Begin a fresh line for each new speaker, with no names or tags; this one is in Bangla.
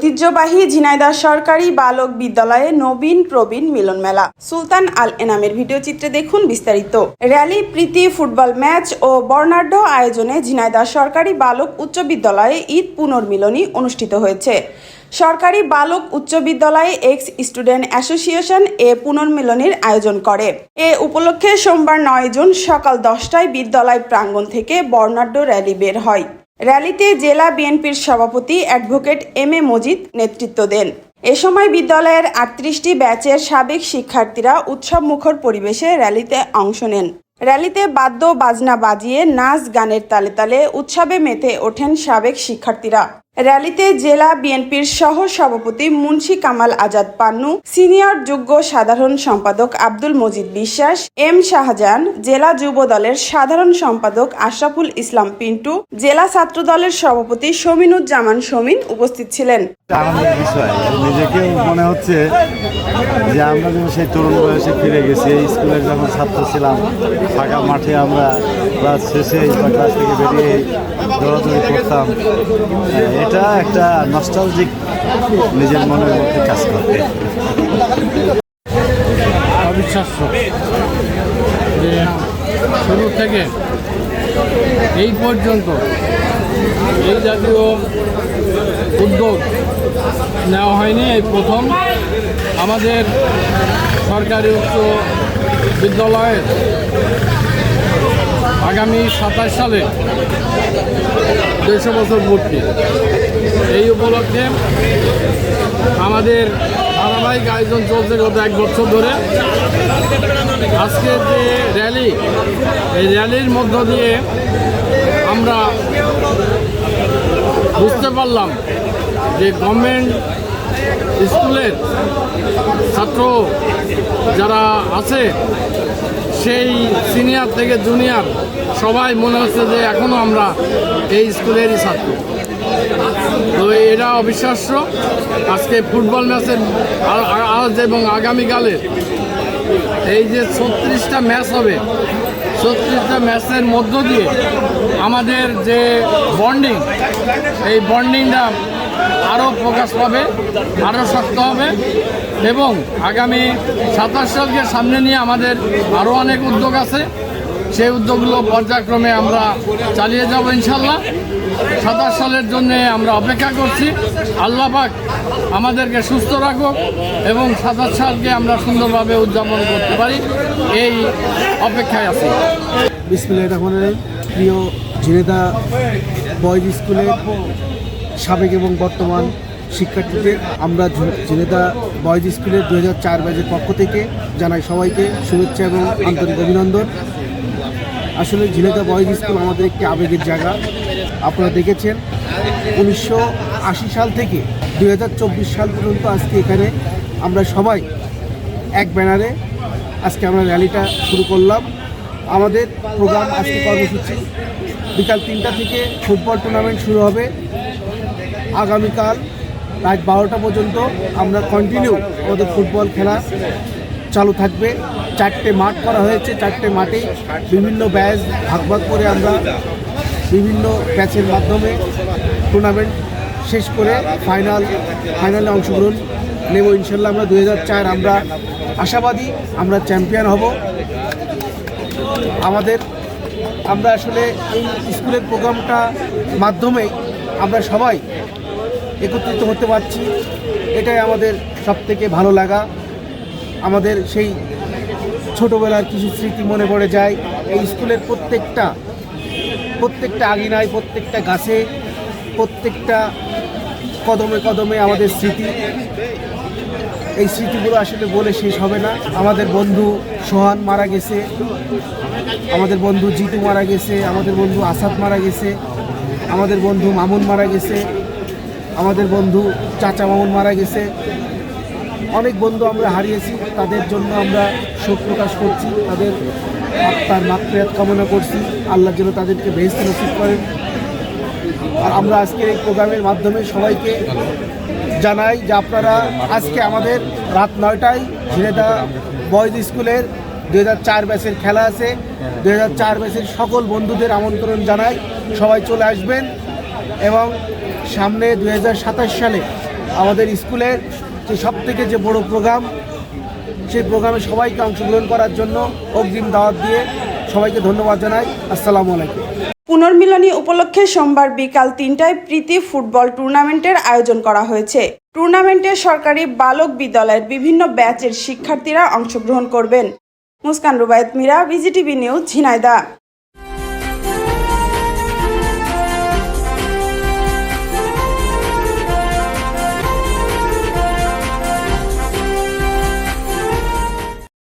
ঐতিহ্যবাহী ঝিনাইদহ সরকারি বালক বিদ্যালয়ে নবীন প্রবীণ মিলন মেলা। সুলতান আল এনামের ভিডিও চিত্রে দেখুন বিস্তারিত। র্যালি, প্রীতি, ফুটবল ম্যাচ ও বর্ণাঢ্য আয়োজনে ঝিনাইদহ সরকারি বালক উচ্চ বিদ্যালয়ে ঈদ পুনর্মিলনী অনুষ্ঠিত হয়েছে। সরকারি বালক উচ্চ বিদ্যালয়ে এক্স স্টুডেন্ট অ্যাসোসিয়েশন এ পুনর্মিলনীর আয়োজন করে। এ উপলক্ষে সোমবার নয় জুন সকাল দশটায় বিদ্যালয় প্রাঙ্গণ থেকে বর্ণাঢ্য র্যালি বের হয়। র্যালিতে জেলা বিএনপির সভাপতি অ্যাডভোকেট এম এ মজিদ নেতৃত্ব দেন। এ সময় বিদ্যালয়ের আটত্রিশটি ব্যাচের সাবেক শিক্ষার্থীরা উৎসব মুখর পরিবেশে র্যালিতে অংশ নেন। র্যালিতে বাদ্য বাজনা বাজিয়ে নাচ গানের তালে তালে উৎসবে মেতে ওঠেন সাবেক শিক্ষার্থীরা। র্যালিতে জেলা বিএনপির সহ সভাপতি মুন্সি কামাল আজাদ পান্নু, সিনিয়র যোগ্য সাধারণ সম্পাদক আব্দুল মজিদ বিশ্বাস, এম শাহজাহান, জেলা যুব দলের সাধারণ সম্পাদক আশরাফুল ইসলাম পিন্টু, জেলা ছাত্র দলের সভাপতি সমিনুজ্জামান শমিন উপস্থিত ছিলেন।
নিজেকেও মনে হচ্ছে যে আমরা যেন সেই তরুণ বয়সে ফিরে গেছি। স্কুলের যখন ছাত্র ছিলাম, ফাঁকা মাঠে আমরা ক্লাস শেষে বা ক্লাস থেকে বেরিয়ে দৌড়াদৌড়ি করতাম। এটা একটা নস্টালজিক নিজের মনের মধ্যে কাজ করে।
অবিশ্বাস্য যে শুরু থেকে এই পর্যন্ত এই জাতীয় উদ্যোগ নেওয়া হয়নি। এই প্রথম আমাদের সরকারি উচ্চ বিদ্যালয়ের আগামী সাতাশ সালে দেড়শো বছর মূর্তি। এই উপলক্ষে আমাদের ধারাবাহিক আয়োজন চলছে গত এক বছর ধরে। আজকে যে র্যালি, এই র্যালির মধ্য দিয়ে আমরা বুঝতে পারলাম যে গভর্নমেন্ট স্কুলের ছাত্র যারা আছে, সেই সিনিয়র থেকে জুনিয়র সবাই মনে হচ্ছে যে এখনও আমরা এই স্কুলেরই ছাত্র। তো এটা অবিশ্বাস্য। আজকে ফুটবল ম্যাচের আজ এবং আগামীকালের এই যে ছত্রিশটা ম্যাচ হবে, ছত্রিশটা ম্যাচের মধ্য দিয়ে আমাদের যে বন্ডিং এই বন্ডিংটা আরও প্রকাশ পাবে, আরও শক্ত হবে এবং আগামী সাতাশ সালকে সামনে নিয়ে আমাদের আরও অনেক উদ্যোগ আছে। সেই উদ্যোগগুলো পর্যায়ক্রমে আমরা চালিয়ে যাব ইনশাল্লাহ সাতাশ সালের জন্য আমরা অপেক্ষা করছি। আল্লাহ পাক আমাদেরকে সুস্থ রাখুক এবং সাতাশ সালকে আমরা সুন্দরভাবে উদযাপন করতে পারি। এই অপেক্ষায় আছি।
বিসমিল্লাহ রহমান রহিম। প্রিয় ঝিনেদা বয়েজ স্কুলের সাবেক এবং বর্তমান শিক্ষার্থীদের আমরা ঝিনেদা বয়েজ স্কুলের দু হাজার চার ব্যাচের পক্ষ থেকে জানাই সবাইকে শুভেচ্ছা এবং আন্তরিক অভিনন্দন। আসলে ঝিনেদা বয়েজ স্কুল আমাদের একটি আবেগের জায়গা। আপনারা দেখেছেন, উনিশশো আশি সাল থেকে দু হাজার চব্বিশ সাল পর্যন্ত আজকে এখানে আমরা সবাই এক ব্যানারে আজকে আমরা র্যালিটা শুরু করলাম। আমাদের প্রোগ্রাম আজকে কর্মসূচি। বিকাল তিনটা থেকে ফুটবল টুর্নামেন্ট শুরু হবে। আগামীকাল রাত বারোটা পর্যন্ত আমরা কন্টিনিউ আমাদের ফুটবল খেলা চালু থাকবে। চারটে মাঠ করা হয়েছে, চারটে মাঠে বিভিন্ন ব্যাচ ভাগ ভাগ করে আমরা বিভিন্ন ব্যাচের মাধ্যমে টুর্নামেন্ট শেষ করে ফাইনাল ফাইনালে অংশগ্রহণ নেব ইনশাল্লাহ আমরা। দু আমরা আশাবাদী আমরা চ্যাম্পিয়ন হব। আমাদের, আমরা আসলে এই স্কুলের প্রোগ্রামটা মাধ্যমে আমরা সবাই একত্রিত হতে পারছি। এটাই আমাদের সব থেকে ভালো লাগা। আমাদের সেই ছোটোবেলার কিছু স্মৃতি মনে পড়ে যায়। এই স্কুলের প্রত্যেকটা প্রত্যেকটা আগিনায়, প্রত্যেকটা গাছে, প্রত্যেকটা কদমে কদমে আমাদের স্মৃতি। এই স্মৃতিগুলো আসলে বলে শেষ হবে না। আমাদের বন্ধু সোহান মারা গেছে। আমাদের বন্ধু জিতু মারা গেছে। আমাদের বন্ধু আসাদ মারা গেছে। আমাদের বন্ধু মামুন মারা গেছে। আমাদের বন্ধু চাচা মামুন মারা গেছে। অনেক বন্ধু আমরা হারিয়েছি, তাদের জন্য আমরা শোক প্রকাশ করছি, তাদের আত্মার মাতৃয়াত কামনা করছি। আল্লাহ যেন তাদেরকে বেহেস্ত নসিব করেন। আর আমরা আজকের এই প্রোগ্রামের মাধ্যমে সবাইকে জানাই যে আপনারা আজকে আমাদের রাত নয়টায় ঝিনেদা বয়েজ স্কুলের দু হাজার চার ব্যাচের খেলা আছে। দু হাজার চার ব্যাচের সকল বন্ধুদের আমন্ত্রণ জানাই। সবাই চলে আসবেন এবং সামনে দু হাজার সাতাশ সালে আমাদের স্কুলের যে সব থেকে যে বড় প্রোগ্রাম, সেই প্রোগ্রামে সবাইকে অংশগ্রহণ করার জন্য অগ্রিম দাওয়াত দিয়ে সবাইকে ধন্যবাদ জানাই। আসসালামু আলাইকুম।
পুনর্মিলনী উপলক্ষে সোমবার বিকাল তিনটায় প্রীতি ফুটবল টুর্নামেন্টের আয়োজন করা হয়েছে। টুর্নামেন্টে সরকারি বালক বিদ্যালয়ের বিভিন্ন ব্যাচের শিক্ষার্থীরা অংশগ্রহণ করবেন। Muskan Rubayat Meera, BGTV news Jhenaidah